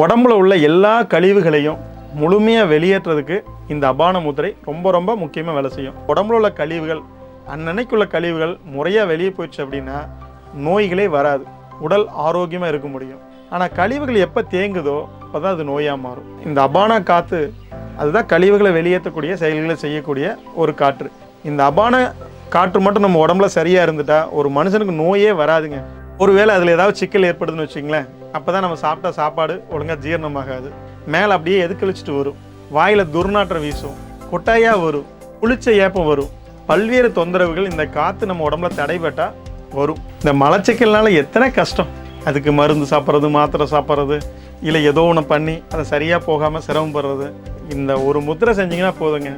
உடம்புல உள்ள எல்லா கழிவுகளையும் முழுமையாக வெளியேற்றுறதுக்கு இந்த அபான முத்திரை ரொம்ப ரொம்ப முக்கியமாக வேலை செய்யும். உடம்புல உள்ள கழிவுகள் அன்னன்னைக்குள்ள கழிவுகள் முறையாக வெளியே போயிடுச்சு அப்படின்னா நோய்களே வராது. உடல் ஆரோக்கியமாக இருக்க முடியும். ஆனால் கழிவுகள் எப்போ தேங்குதோ அப்போ தான் அது நோயாக மாறும். இந்த அபான காற்று அதுதான் கழிவுகளை வெளியேற்றக்கூடிய செயல்களை செய்யக்கூடிய ஒரு காற்று. இந்த அபான காற்று மட்டும் நம்ம உடம்புல சரியாக இருந்துட்டா ஒரு மனுஷனுக்கு நோயே வராதுங்க. ஒருவேளை அதில் ஏதாவது சிக்கல் ஏற்படுதுன்னு வச்சுங்களேன் அப்போ தான் நம்ம சாப்பிட்ட சாப்பாடு ஒழுங்காக ஜீரணமாகாது. மேலே அப்படியே எதுக்கழிச்சிட்டு வரும்? வாயில் துர்நாற்றம் வீசும். கொட்டாயாக வரும். புளிச்ச ஏப்பம் வரும். பல்வேறு தொந்தரவுகள் இந்த காற்று நம்ம உடம்புல தடைபட்டால் வரும். இந்த மலச்சிக்கல்னால எத்தனை கஷ்டம்? அதுக்கு மருந்து சாப்பிட்றது மாத்திரை சாப்பிட்றது இல்லை ஏதோ ஒன்று பண்ணி அதை சரியாக போகாமல் சிரமப்படுறது இந்த ஒரு முத்திரை செஞ்சிங்கன்னா போதுங்க.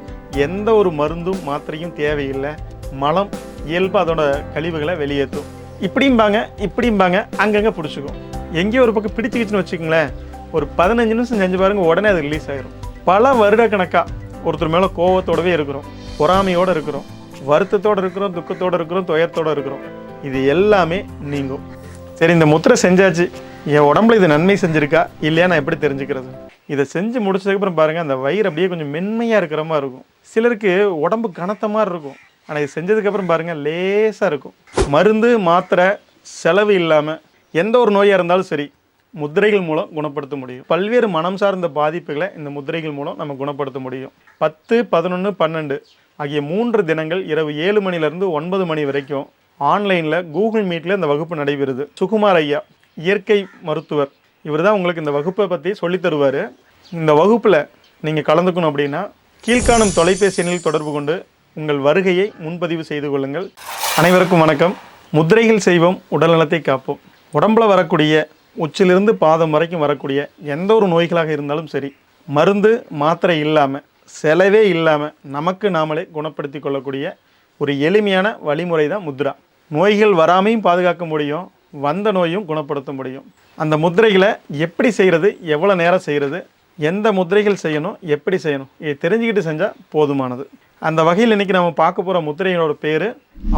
எந்த ஒரு மருந்தும் மாத்திரையும் தேவையில்லை. மலம் இயல்பு அதோட கழிவுகளை வெளியேற்றும். இப்படிம்பாங்க இப்படிம்பாங்க அங்கங்கே பிடிச்சிக்கும். எங்கேயோ ஒரு பக்கம் பிடிச்சிக்கிச்சுன்னு வச்சுக்கோங்களேன் ஒரு பதினஞ்சு நிமிஷம் செஞ்சு பாருங்கள் உடனே அது ரிலீஸ் ஆகிரும் பல வருட கணக்காக ஒருத்தர் மேலே கோவத்தோடவே இருக்கிறோம் பொறாமையோடு இருக்கிறோம் வருத்தத்தோடு இருக்கிறோம் துக்கத்தோடு இருக்கிறோம் துயரத்தோடு இருக்கிறோம். இது எல்லாமே நீங்கும். சரி இந்த முத்திரை செஞ்சாச்சு. என் உடம்புல இது நன்மை செஞ்சுருக்கா? இல்லையா? நான் எப்படி தெரிஞ்சுக்கிறது? இதை செஞ்சு முடிச்சதுக்கப்புறம் பாருங்கள் அந்த வயிறு அப்படியே கொஞ்சம் மென்மையாக இருக்கிற மாதிரி இருக்கும். சிலருக்கு உடம்பு கனத்த மாதிரி இருக்கும். ஆனால் இது செஞ்சதுக்கப்புறம் பாருங்கள் லேசாக இருக்கும். மருந்து மாத்திரை செலவு இல்லாமல் எந்த ஒரு நோயாக இருந்தாலும் சரி முத்திரைகள் மூலம் குணப்படுத்த முடியும். பல்வேறு மனம் சார்ந்த பாதிப்புகளை இந்த முத்திரைகள் மூலம் நம்ம குணப்படுத்த முடியும். பத்து பதினொன்று பன்னெண்டு ஆகிய மூன்று தினங்கள் இரவு ஏழு மணிலேருந்து ஒன்பது மணி வரைக்கும் ஆன்லைனில் கூகுள் மீட்டில் இந்த வகுப்பு நடைபெறுது. சுகுமார் ஐயா இயற்கை மருத்துவர். இவர் தான் உங்களுக்கு இந்த வகுப்பை பற்றி சொல்லித் தருவார். இந்த வகுப்பில் நீங்கள் கலந்துக்கணும் அப்படின்னா கீழ்காணும் தொலைபேசி எண்ணில் தொடர்பு கொண்டு உங்கள் வருகையை முன்பதிவு செய்து கொள்ளுங்கள். அனைவருக்கும் வணக்கம். முத்திரைகள் செய்வோம் உடல்நலத்தை காப்போம். உடம்புல வரக்கூடிய உச்சிலிருந்து பாதம் வரைக்கும் வரக்கூடிய எந்த ஒரு நோய்களாக இருந்தாலும் சரி மருந்து மாத்திரை இல்லாமல் செலவே இல்லாமல் நமக்கு நாமளே குணப்படுத்தி கொள்ளக்கூடிய ஒரு எளிமையான வழிமுறை தான் முத்ரா. நோய்கள் வராமையும் பாதுகாக்க முடியும் வந்த நோயும் குணப்படுத்த முடியும். அந்த முத்திரைகளை எப்படி செய்கிறது எவ்வளோ நேரம் செய்கிறது எந்த முத்திரைகள் செய்யணும் எப்படி செய்யணும் இதை தெரிஞ்சுக்கிட்டு செஞ்சால் போதுமானது. அந்த வகையில் இன்றைக்கி நம்ம பார்க்க போகிற முத்திரையினோட பேர்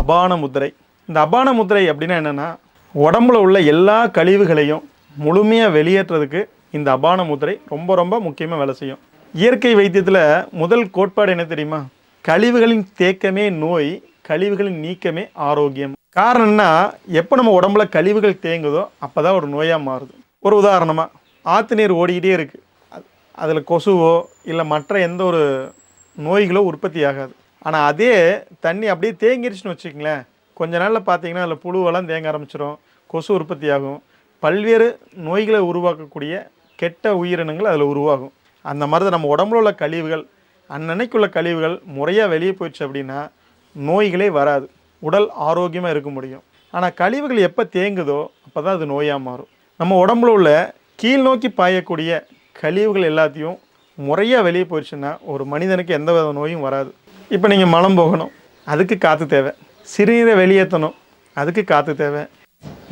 அபான முத்திரை. இந்த அபான முத்திரை அப்படின்னா என்னென்னா உடம்புல உள்ள எல்லா கழிவுகளையும் முழுமையாக வெளியேற்றுறதுக்கு இந்த அபான முத்திரை ரொம்ப ரொம்ப முக்கியமாக வேலை செய்யும். இயற்கை வைத்தியத்தில் முதல் கோட்பாடு என்ன தெரியுமா? கழிவுகளின் தேக்கமே நோய் கழிவுகளின் நீக்கமே ஆரோக்கியம். காரணம்னா எப்போ நம்ம உடம்புல கழிவுகள் தேங்குதோ அப்போ தான் ஒரு நோயாக மாறுது. ஒரு உதாரணமாக ஆற்று நீர் ஓடிக்கிட்டே இருக்குது அதில் கொசுவோ இல்லை மற்ற எந்த ஒரு நோய்களோ உற்பத்தி ஆகாது. ஆனால் அதே தண்ணி அப்படியே தேங்கிருச்சுன்னு வச்சுக்கங்களேன். கொஞ்ச நாளில் பார்த்தீங்கன்னா அதில் புழுவெல்லாம் தேங்க ஆரம்பிச்சிடும் கொசு உற்பத்தி ஆகும். பல்வேறு நோய்களை உருவாக்கக்கூடிய கெட்ட உயிரினங்கள் அதில் உருவாகும். அந்த மாதிரி தான் நம்ம உடம்புல உள்ள கழிவுகள் அன்னன்னைக்குள்ள கழிவுகள் முறையாக வெளியே போயிடுச்சு அப்படின்னா நோய்களே வராது. உடல் ஆரோக்கியமாக இருக்க முடியும். ஆனால் கழிவுகள் எப்போ தேங்குதோ அப்போ தான் அது நோயாக மாறும். நம்ம உடம்புல உள்ள கீழ் நோக்கி பாயக்கூடிய கழிவுகள் எல்லாத்தையும் முறையாக வெளியே போயிடுச்சுன்னா ஒரு மனிதனுக்கு எந்த வித நோயும் வராது. இப்போ நீங்கள் மலம் போகணும். அதுக்கு காற்று தேவை. சிறுநீரை வெளியேற்றணும். அதுக்கு காற்று தேவை.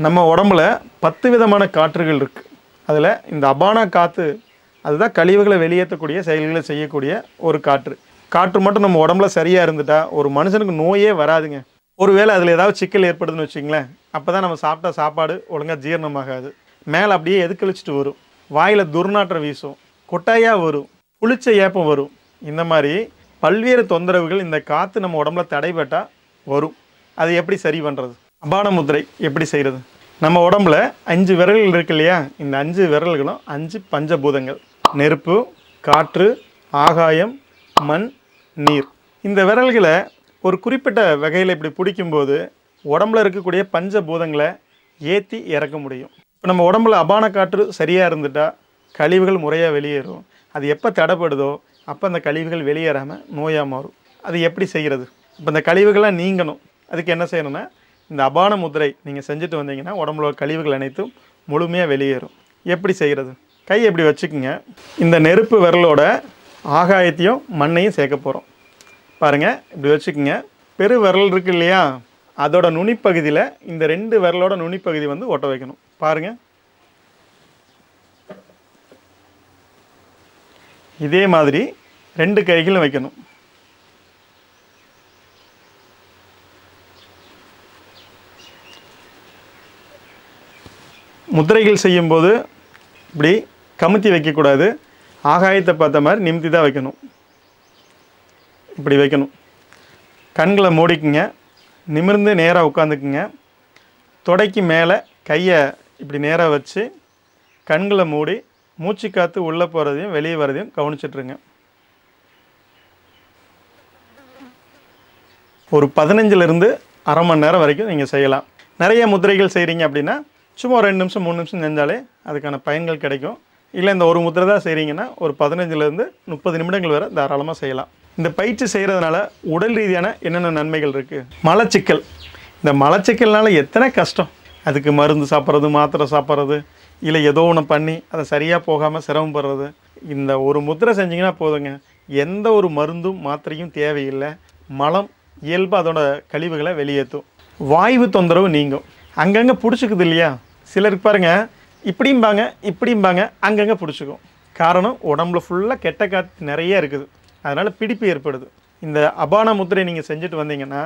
நம்ம உடம்புல பத்து விதமான காற்றுகள் இருக்குது அதில் இந்த அபானா காற்று அதுதான் கழிவுகளை வெளியேற்றக்கூடிய செயல்களை செய்யக்கூடிய ஒரு காற்று. காற்று மட்டும் நம்ம உடம்புல சரியாக இருந்துட்டா ஒரு மனுஷனுக்கு நோயே வராதுங்க. ஒருவேளை அதில் ஏதாவது சிக்கல் ஏற்படுதுன்னு வச்சிங்களேன் அப்போ தான் நம்ம சாப்பிட்ட சாப்பாடு ஒழுங்காக ஜீரணமாகாது. மேலே அப்படியே எதுக்கழிச்சிட்டு வரும். வாயில் துர்நாற்றம் வீசும். கொட்டாயாக வரும். புளிச்ச ஏப்பம் வரும். இந்த மாதிரி பல்வேறு தொந்தரவுகள் இந்த காற்று நம்ம உடம்புல தடைபட்டால் வரும். அது எப்படி சரி பண்ணுறது அபான முத்திரை எப்படி செய்கிறது நம்ம உடம்புல அஞ்சு விரல்கள் இருக்கு இல்லையா? இந்த அஞ்சு விரல்களும் அஞ்சு பஞ்சபூதங்கள். நெருப்பு காற்று ஆகாயம் மண் நீர். இந்த விரல்களை ஒரு குறிப்பிட்ட வகையில் இப்படி பிடிக்கும்போது உடம்புல இருக்கக்கூடிய பஞ்சபூதங்களை ஏற்றி இறக்க முடியும். இப்போ நம்ம உடம்புல அபான காற்று சரியாக இருந்துட்டால் கழிவுகள் முறையாக வெளியேறும். அது எப்போ தடைப்படுதோ அப்போ அந்த கழிவுகள் வெளியேறாமல் நோயாக மாறும். அது எப்படி செய்கிறது இப்போ இந்த கழிவுகள்லாம் நீங்கணும். அதுக்கு என்ன செய்யணும்னா இந்த அபான முதிரை நீங்கள் செஞ்சுட்டு வந்தீங்கன்னா உடம்புல உள்ள கழிவுகள் அனைத்தும் முழுமையாக வெளியேறும். எப்படி செய்கிறது கை எப்படி வச்சுக்குங்க? இந்த நெருப்பு விரலோட ஆகாயத்தையும் மண்ணையும் சேர்க்க போகிறோம் பாருங்கள் இப்படி வச்சுக்கோங்க. பெரு விரல் இருக்கு இல்லையா? அதோட நுனிப்பகுதியில் இந்த ரெண்டு விரலோட நுனிப்பகுதி வந்து ஒட்ட வைக்கணும். பாருங்கள் இதே மாதிரி ரெண்டு கைகளும் வைக்கணும். முத்திரைகள் செய்யும்போது இப்படி கமுத்தி வைக்கக்கூடாது. ஆகாயத்தை பார்த்த மாதிரி நிமித்தி தான் வைக்கணும். இப்படி வைக்கணும். கண்களை மூடிக்குங்க. நிமிர்ந்து நேராக உட்காந்துக்குங்க தொடைக்கு மேலே கையை இப்படி நேராக வச்சு கண்களை மூடி மூச்சு காற்று உள்ளே போகிறதையும் வெளியே வர்றதையும் கவனிச்சிட்ருங்க. ஒரு பதினஞ்சிலிருந்து அரை மணி நேரம் வரைக்கும் நீங்கள் செய்யலாம். நிறைய முதிரைகள் செய்கிறீங்க அப்படின்னா சும்மா ஒரு ரெண்டு நிமிஷம் மூணு நிமிஷம் செஞ்சாலே அதுக்கான பயன்கள் கிடைக்கும். இல்லை இந்த ஒரு முத்திரை தான் செய்கிறீங்கன்னா ஒரு பதினஞ்சுலேருந்து முப்பது நிமிடங்கள் வரை தாராளமாக செய்யலாம். இந்த பயிற்சி செய்கிறதுனால உடல் ரீதியான என்னென்ன நன்மைகள் இருக்குது மலச்சிக்கல். இந்த மலச்சிக்கல்னால எத்தனை கஷ்டம்? அதுக்கு மருந்து சாப்பிட்றது மாத்திரை சாப்பிட்றது இல்லை ஏதோ ஒன்று பண்ணி அதை சரியாக போகாமல் சிரமப்படுறது இந்த ஒரு முத்திரை செஞ்சிங்கன்னா போதுங்க. எந்த ஒரு மருந்தும் மாத்திரையும் தேவையில்லை. மலம் இயல்பு அதோட கழிவுகளை வெளியேற்றும். வாய்வு தொந்தரவு நீங்கும். அங்கங்கே பிடிச்சிக்குது இல்லையா? சிலருக்கு பாருங்கள் இப்படிம்பாங்க இப்படிம்பாங்க அங்கங்கே பிடிச்சிக்கும். காரணம் உடம்புல ஃபுல்லாக கெட்ட காற்று நிறைய இருக்குது. அதனால் பிடிப்பு ஏற்படுது. இந்த அபான முத்திரை நீங்கள் செஞ்சுட்டு வந்தீங்கன்னா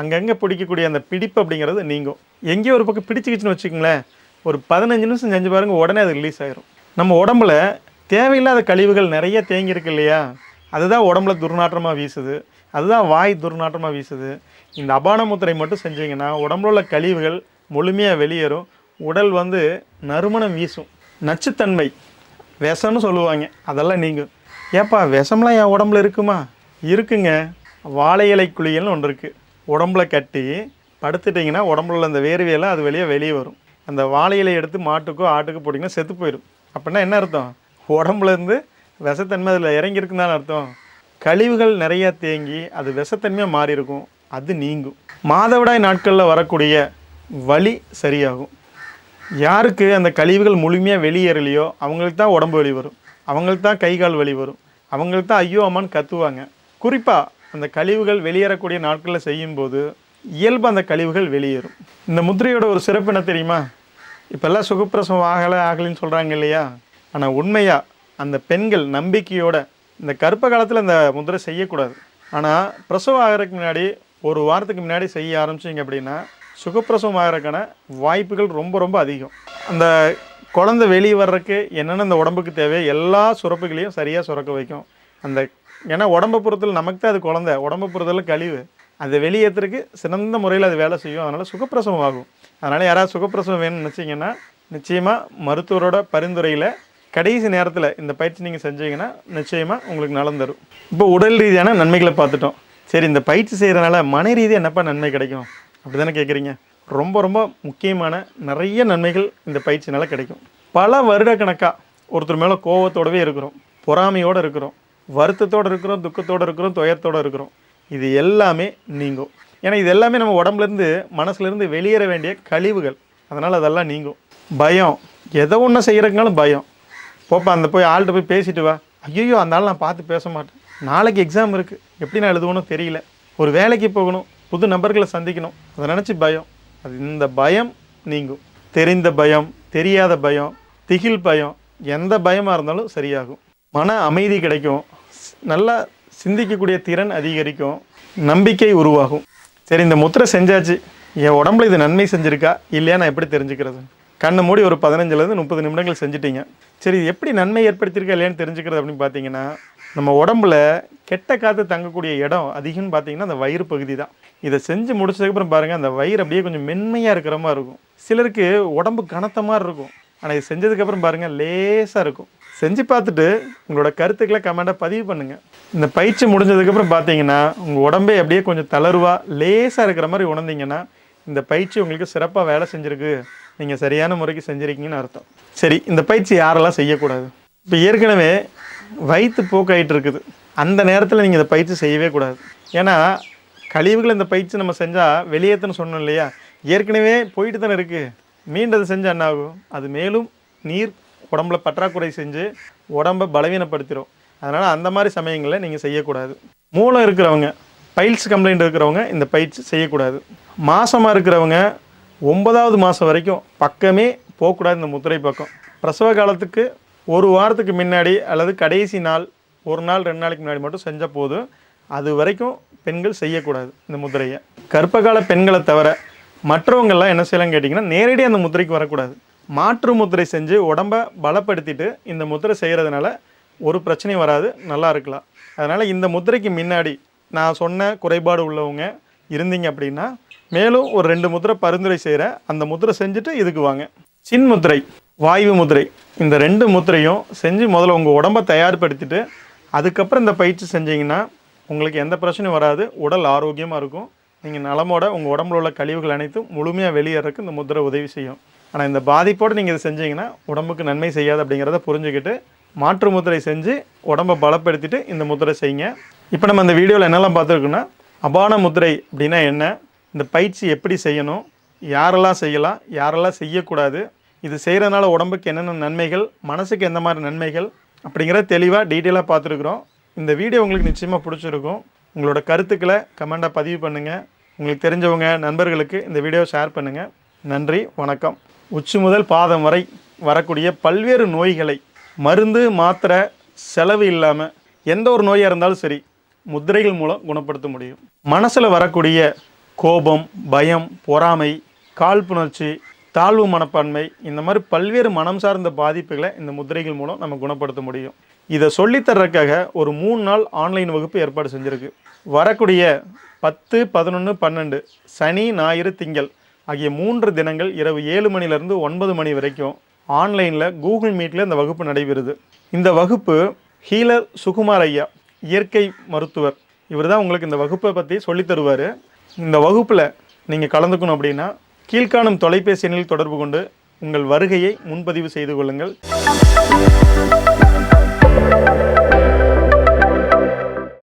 அங்கங்கே பிடிக்கக்கூடிய அந்த பிடிப்பு அப்படிங்கிறது நீங்கும். எங்கேயோ ஒரு பக்கம் பிடிச்சிக்கிச்சுன்னு வச்சுக்கோங்களேன். ஒரு பதினஞ்சு நிமிஷம் செஞ்சு பாருங்க உடனே அது ரிலீஸ் ஆயிரும். நம்ம உடம்புல தேவையில்லாத கழிவுகள் நிறைய தேங்கியிருக்கு இல்லையா? அதுதான் உடம்புல துர்நாற்றமாக வீசுது. அதுதான் வாய் துர்நாற்றமாக வீசுது. இந்த அபான முத்திரை மட்டும் செஞ்சீங்கன்னா உடம்புல உள்ள கழிவுகள் முழுமையாக வெளியேறும். உடல் வந்து நறுமணம் வீசும். நச்சுத்தன்மை விஷம்னு சொல்லுவாங்க. அதெல்லாம் நீங்கும். ஏப்பா விஷம்லாம் என் உடம்புல இருக்குமா? இருக்குங்க. வாழை இலை குளியல்னு ஒன்று இருக்குது உடம்புல கட்டி படுத்துட்டிங்கன்னா உடம்புல உள்ள அந்த வேர்வையெல்லாம் அது வெளியே வெளியே வரும். அந்த வாழை இலையை எடுத்து மாட்டுக்கோ ஆட்டுக்கோ போட்டிங்கன்னா செத்து போயிடும் அப்படின்னா என்ன அர்த்தம்? உடம்புலேருந்து விஷத்தன்மை அதில் இறங்கியிருக்குன்னு தான் அர்த்தம். கழிவுகள் நிறையா தேங்கி அது விஷத்தன்மையாக மாறி இருக்கும் அது நீங்கும். மாதவிடாய் நாட்களில் வரக்கூடிய வலி சரியாகும். யாருக்கு அந்த கழிவுகள் முழுமையாக வெளியேறலையோ அவங்களுக்கு தான் உடம்பு வலி வரும். அவங்களுக்கு தான் கை கால் வலி வரும். அவங்களுக்கு தான் ஐயோ அம்மான்னு கத்துவாங்க. குறிப்பாக அந்த கழிவுகள் வெளியேறக்கூடிய நாட்களில் செய்யும்போது இயல்பு அந்த கழிவுகள் வெளியேறும். இந்த முத்திரையோட ஒரு சிறப்பு என்ன தெரியுமா? இப்போல்லாம் சுகப்பிரசவம் ஆகலை ஆகலைன்னு சொல்கிறாங்க இல்லையா? ஆனால் உண்மையாக அந்த பெண்கள் நம்பிக்கையோட இந்த கர்ப்ப காலத்தில் இந்த முத்திரை செய்யக்கூடாது. ஆனால் பிரசவம் ஆகிறதுக்கு முன்னாடி ஒரு வாரத்துக்கு முன்னாடி செய்ய ஆரம்பிச்சிங்க அப்படின்னா சுகப்பிரசவம் ஆகிறதுக்கான வாய்ப்புகள் ரொம்ப ரொம்ப அதிகம். அந்த குழந்தை வெளியே வர்றதுக்கு என்னென்ன இந்த உடம்புக்கு தேவையோ எல்லா சுரப்புகளையும் சரியாக சுரக்க வைக்கும். அந்த ஏன்னா உடம்பு பொறுத்தல் நமக்கு தான் அது குழந்தை. உடம்பு பொறுத்தல கழிவு. அதை வெளியேற்றுறதுக்கு சிறந்த முறையில் அது வேலை செய்யும். அதனால் சுகப்பிரசவம் ஆகும் அதனால் யாராவது சுகப்பிரசவம் வேணும்னு நினச்சிங்கன்னா நிச்சயமாக மருத்துவரோட பரிந்துரையில் கடைசி நேரத்தில் இந்த பயிற்சி நீங்கள் செஞ்சீங்கன்னா நிச்சயமாக உங்களுக்கு நலம் தரும். இப்போ உடல் ரீதியான நன்மைகளை பார்த்துட்டோம். சரி இந்த பயிற்சி செய்கிறனால மன ரீதியாக என்னப்பா நன்மை கிடைக்கும்? அப்படி தானே கேட்குறீங்க ரொம்ப ரொம்ப முக்கியமான நிறைய நன்மைகள் இந்த பயிற்சினால் கிடைக்கும். பல வருடக்கணக்காக ஒருத்தர் மேலே கோவத்தோடவே இருக்கிறோம். பொறாமையோடு இருக்கிறோம். வருத்தத்தோடு இருக்கிறோம் துக்கத்தோடு இருக்கிறோம் துயரத்தோடு இருக்கிறோம். இது எல்லாமே நீங்கும். ஏன்னா இது எல்லாமே நம்ம உடம்புலேருந்து மனசுலேருந்து வெளியேற வேண்டிய கழிவுகள். அதனால் அதெல்லாம் நீங்கும். பயம். எதை ஒன்று செய்கிறதுனாலும் பயம். போப்பா அந்த போய் ஆள்கிட்ட போய் பேசிட்டு வா. ஐயோ அந்த ஆள் நான் பார்த்து பேச மாட்டேன். நாளைக்கு எக்ஸாம் இருக்குது எப்படி நான் எழுதுவோன்னு தெரியல. ஒரு வேலைக்கு போகணும். புது நபர்களை சந்திக்கணும். அதை நினச்சி பயம். அது இந்த பயம் நீங்கும். தெரிந்த பயம் தெரியாத பயம் திகில் பயம் எந்த பயமாக இருந்தாலும் சரியாகும். மன அமைதி கிடைக்கும். ஸ்- நல்லா சிந்திக்கக்கூடிய திறன் அதிகரிக்கும் நம்பிக்கை உருவாகும். சரி இந்த முத்திரை செஞ்சாச்சு. என் உடம்புல இது நன்மை செஞ்சுருக்கா? இல்லையா? நான் எப்படி தெரிஞ்சுக்கிறது? கண்ணை மூடி ஒரு பதினஞ்சுலேருந்து முப்பது நிமிடங்கள் செஞ்சிட்டீங்க. சரி இது எப்படி நன்மை ஏற்படுத்தியிருக்கா இல்லையான்னு தெரிஞ்சுக்கிறது அப்படின்னு பார்த்தீங்கன்னா நம்ம உடம்புல கெட்ட காற்று தங்கக்கூடிய இடம் அதிகம்னு பார்த்தீங்கன்னா அந்த வயிறு பகுதி தான். இதை செஞ்சு முடிச்சதுக்கப்புறம் பாருங்கள் அந்த வயிறு அப்படியே கொஞ்சம் மென்மையாக இருக்கிற மாதிரி இருக்கும். சிலருக்கு உடம்பு கனத்த மாதிரி இருக்கும். ஆனால் இது செஞ்சதுக்கப்புறம் பாருங்கள் லேசாக இருக்கும். செஞ்சு பார்த்துட்டு உங்களோட கருத்துக்களை கமெண்ட்டாக பதிவு பண்ணுங்கள் இந்த பயிற்சி முடிஞ்சதுக்கப்புறம் பார்த்தீங்கன்னா உங்கள் உடம்பே அப்படியே கொஞ்சம் தளர்வாக லேசாக இருக்கிற மாதிரி உணர்ந்தீங்கன்னா இந்த பயிற்சி உங்களுக்கு சிறப்பாக வேலை செஞ்சுருக்கு. நீங்கள் சரியான முறைக்கு செஞ்சுருக்கீங்கன்னு அர்த்தம். சரி இந்த பயிற்சி யாரெல்லாம் செய்யக்கூடாது? இப்போ ஏற்கனவே வயிற்று போக்காயிட்டு இருக்குது. அந்த நேரத்தில் நீங்கள் இந்த பயிற்சி செய்யவே கூடாது. ஏன்னா கழிவுகள் இந்த பயிற்சி நம்ம செஞ்சால் வெளியேற்றுன்னு சொன்னோம் இல்லையா? ஏற்கனவே போயிட்டு தானே இருக்குது மீண்டது செஞ்சால் என்ன ஆகும்? அது மேலும் நீர் உடம்புல பற்றாக்குறை செஞ்சு உடம்பை பலவீனப்படுத்திடும் அதனால் அந்த மாதிரி சமயங்களில் நீங்கள் செய்யக்கூடாது. மூலம் இருக்கிறவங்க பைல்ஸ் கம்ப்ளைண்ட் இருக்கிறவங்க இந்த பயிற்சி செய்யக்கூடாது. மாசமாக இருக்கிறவங்க ஒன்பதாவது மாதம் வரைக்கும் பக்கமே போகக்கூடாது இந்த முத்திரை பக்கம். பிரசவ காலத்துக்கு ஒரு வாரத்துக்கு முன்னாடி அல்லது கடைசி நாள் ஒரு நாள் ரெண்டு நாளைக்கு முன்னாடி மட்டும் செஞ்சால் போதும். அது வரைக்கும் பெண்கள் செய்யக்கூடாது இந்த முத்திரையை. கர்ப்பகால பெண்களை தவிர மற்றவங்கள்லாம் என்ன செய்யலாம்னு கேட்டிங்கன்னா நேரடியாக அந்த முத்திரைக்கு வரக்கூடாது. மாற்று முத்திரை செஞ்சு உடம்ப பலப்படுத்திட்டு இந்த முத்திரை செய்கிறதுனால ஒரு பிரச்சனையும் வராது நல்லா இருக்கலாம். அதனால் இந்த முத்திரைக்கு முன்னாடி நான் சொன்ன குறைபாடு உள்ளவங்க இருந்தீங்க அப்படின்னா மேலும் ஒரு ரெண்டு முத்திரை பரிந்துரை செய்கிறேன் அந்த முத்திரை செஞ்சுட்டு இதுக்கு வாங்க. சின் முத்திரை வாயு முத்திரை இந்த ரெண்டு முத்திரையும் செஞ்சு முதல்ல உங்கள் உடம்பை தயார்படுத்திட்டு அதுக்கப்புறம் இந்த பயிற்சி செஞ்சீங்கன்னா உங்களுக்கு எந்த பிரச்சனையும் வராது உடல் ஆரோக்கியமாக இருக்கும். நீங்கள் நலமோட உங்கள் உடம்புல உள்ள கழிவுகள் அனைத்தும் முழுமையாக வெளியேறதுக்கு இந்த முத்திரை உதவி செய்யும். ஆனால் இந்த பாதிப்போடு நீங்கள் இதை செஞ்சீங்கன்னா உடம்புக்கு நன்மை செய்யாது அப்படிங்கிறத புரிஞ்சுக்கிட்டு மாற்று முத்திரை செஞ்சு உடம்பை பலப்படுத்திட்டு இந்த முத்திரை செய்யுங்க. இப்போ நம்ம இந்த வீடியோவில் என்னெல்லாம் பார்த்துருக்கோன்னா அபான முத்திரை அப்படின்னா என்ன? இந்த பயிற்சி எப்படி செய்யணும்? யாரெல்லாம் செய்யலாம்? யாரெல்லாம் செய்யக்கூடாது? இது செய்கிறதுனால உடம்புக்கு என்னென்ன நன்மைகள்? மனசுக்கு எந்த மாதிரி நன்மைகள்? அப்படிங்கிற தெளிவாக டீட்டெயிலாக பார்த்துருக்குறோம். இந்த வீடியோ உங்களுக்கு நிச்சயமாக பிடிச்சிருக்கும். உங்களோட கருத்துக்களை கமெண்ட்டாக பதிவு பண்ணுங்கள் உங்களுக்கு தெரிஞ்சவங்க நண்பர்களுக்கு இந்த வீடியோ ஷேர் பண்ணுங்கள் நன்றி வணக்கம். உச்சி முதல் பாதம் வரை வரக்கூடிய பல்வேறு நோய்களை மருந்து மாத்திரை செலவு இல்லாமல் எந்த ஒரு நோயாக இருந்தாலும் சரி முத்திரைகள் மூலம் குணப்படுத்த முடியும். மனசில் வரக்கூடிய கோபம் பயம் பொறாமை காழ்ப்புணர்ச்சி தாழ்வு மனப்பான்மை இந்த மாதிரி பல்வேறு மனம் சார்ந்த பாதிப்புகளை இந்த முத்திரைகள் மூலம் நம்ம குணப்படுத்த முடியும். இதை சொல்லித்தர்றதுக்காக ஒரு மூணு நாள் ஆன்லைன் வகுப்பு ஏற்பாடு செஞ்சுருக்கு. வரக்கூடிய பத்து பதினொன்று பன்னெண்டு சனி ஞாயிறு திங்கள் ஆகிய மூன்று தினங்கள் இரவு ஏழு மணிலேருந்து ஒன்பது மணி வரைக்கும் ஆன்லைனில் கூகுள் மீட்டில் இந்த வகுப்பு நடைபெறுது. இந்த வகுப்பு ஹீலர் சுகுமார் ஐயா இயற்கை மருத்துவர். இவர் தான் உங்களுக்கு இந்த வகுப்பை பற்றி சொல்லித் தருவார். இந்த வகுப்பில் நீங்கள் கலந்துக்கணும் அப்படின்னா கீழ்காணும் தொலைபேசி எண்ணில் தொடர்பு கொண்டு உங்கள் வருகையை முன்பதிவு செய்து கொள்ளுங்கள்.